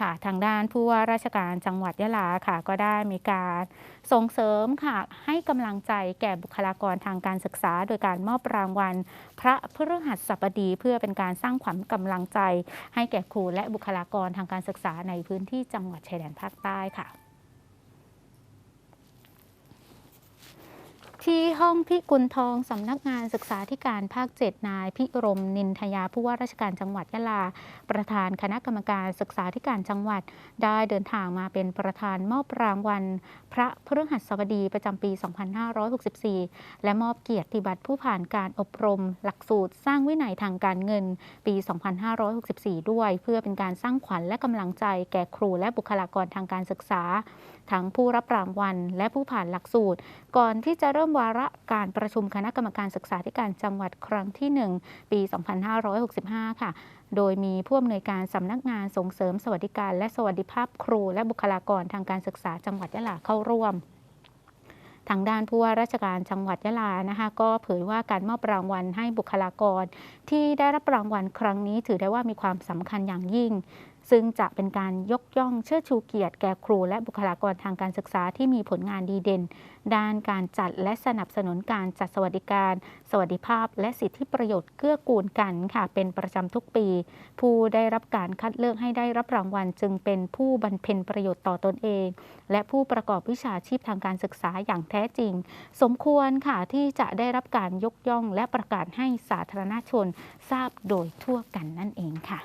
ค่ะทางด้านผู้ว่าราชการจังหวัดยะลาค่ะ ก็ได้มีการส่งเสริมค่ะ ให้กำลังใจแก่บุคลากรทางการศึกษา โดยการมอบรางวัล พระพฤหัสบดีเพื่อเป็นการสร้างขวัญกำลังใจ ให้แก่ครูและบุคลากรทางการศึกษาในพื้นที่จังหวัดชายแดนภาคใต้ค่ะที่ห้องพิกุลทองสำนักงานศึกษาธิการภาค 7 นายพิรมนินทยาผู้ว่าราชการจังหวัดยะลา ประธานคณะกรรมการศึกษาธิการจังหวัด ได้เดินทางมาเป็นประธานมอบรางวัล พระพฤหัสบดีประจำปี 2564 และมอบเกียรติบัตรผู้ผ่านการอบรม หลักสูตรสร้างวินัยทางการเงิน ปี 2564 ด้วย เพื่อเป็นการสร้างขวัญและกำลังใจแก่ครูและบุคลากรทางการศึกษา ทั้งผู้รับรางวัลและผู้ผ่านหลักสูตร ก่อนที่จะเริ่มวาระการประชุมคณะกรรมการศึกษาธิการจังหวัดครั้งที่ 1 ปี 2565 ค่ะ โดยมีผู้อำนวยการสำนักงานส่งเสริมสวัสดิการและสวัสดิภาพครู และบุคลากรทางการศึกษาจังหวัดยะลาเข้าร่วมทางด้านผู้ว่าราชการจังหวัดยะลานะคะก็เผยว่าการมอบรางวัลให้บุคลากร ที่ได้รับรางวัลครั้งนี้ถือได้ว่ามีความสำคัญอย่างยิ่ง ซึ่งจะเป็นการยกย่องเชิดชูเกียรติแก่ครู และบุคลากรทางการศึกษาที่มีผลงานดีเด่น ด้านการจัดและสนับสนุนการจัดสวัสดิการ สวัสดิภาพ และสิทธิประโยชน์เกื้อกูลกันค่ะ เป็นประจำทุกปี ผู้ได้รับการคัดเลือกให้ได้รับรางวัล จึงเป็นผู้บรรเพ็ญประโยชน์ต่อตนเอง และผู้ประกอบวิชาชีพทางการศึกษาอย่างแท้จริง สมควรค่ะที่จะได้รับการยกย่อง และประกาศให้สาธารณชนทราบโดยทั่วกันนั่นเองค่ะ